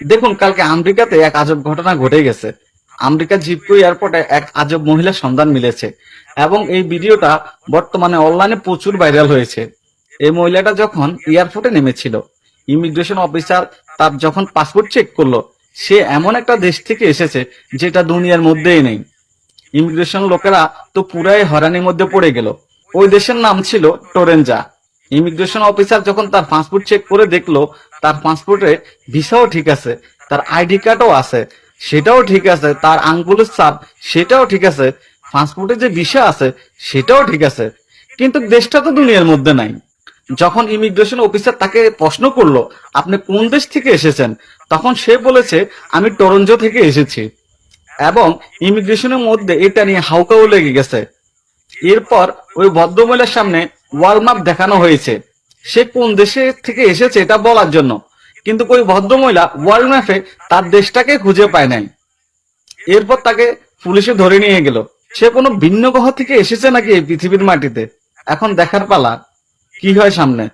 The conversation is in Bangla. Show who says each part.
Speaker 1: দেখুন, কালকে আমেরিকাতে এক আজব ঘটনা ঘটে গেছে। আমেরিকা জিপকো এয়ারপোর্টে এক আজব মহিলার সন্ধান মিলেছে এবং এই ভিডিওটা বর্তমানে অনলাইনে প্রচুর ভাইরাল হয়েছে। এই মহিলাটা যখন এয়ারপোর্টে নেমেছিল, ইমিগ্রেশন অফিসার তার যখন পাসপোর্ট চেক করল, সে এমন একটা দেশ থেকে এসেছে যেটা দুনিয়ার মধ্যেই নেই। ইমিগ্রেশন লোকেরা তো পুরাই হরানির মধ্যে পড়ে গেল। ওই দেশের নাম ছিল টোরেঞ্জা ইমিগ্রেশন অফিসার যখন তার পাসপোর্ট চেক করে দেখল, তার পাসপোর্টে ভিসাও ঠিক আছে, তার আইডি কার্ডও আছে, সেটাও ঠিক আছে, তার আঙ্গুলের ছাপ সেটাও ঠিক আছে পাসপোর্টে যে ভিসা আছে, সেটাও ঠিক আছে। কিন্তু দেশটা তো দুনিয়ার মধ্যে নাই। যখন ইমিগ্রেশন অফিসার তাকে প্রশ্ন করল, আপনি কোন দেশ থেকে এসেছেন? তখন সে বলেছে, আমি টরঞ্জো থেকে এসেছি। এবং ইমিগ্রেশনের মধ্যে এটা নিয়ে হাউকাও লেগে গেছে। এরপর ওই ভদ্রমহিলার সামনে ওয়াল ম্যাপ দেখানো হয়েছে। সে কোন দেশে থেকে এসেছে এটা বলার জন্য। কিন্তু ওই ভদ্রমহিলা ওয়ার্ল্ড ম্যাপে তার দেশটাকে খুঁজে পায় নাই। এরপর তাকে পুলিশে ধরে নিয়ে গেল। সে কোনো ভিন্ন গ্রহ থেকে এসেছে নাকি এই পৃথিবীর মাটিতে? এখন দেখার পালা। কি হয় সামনে?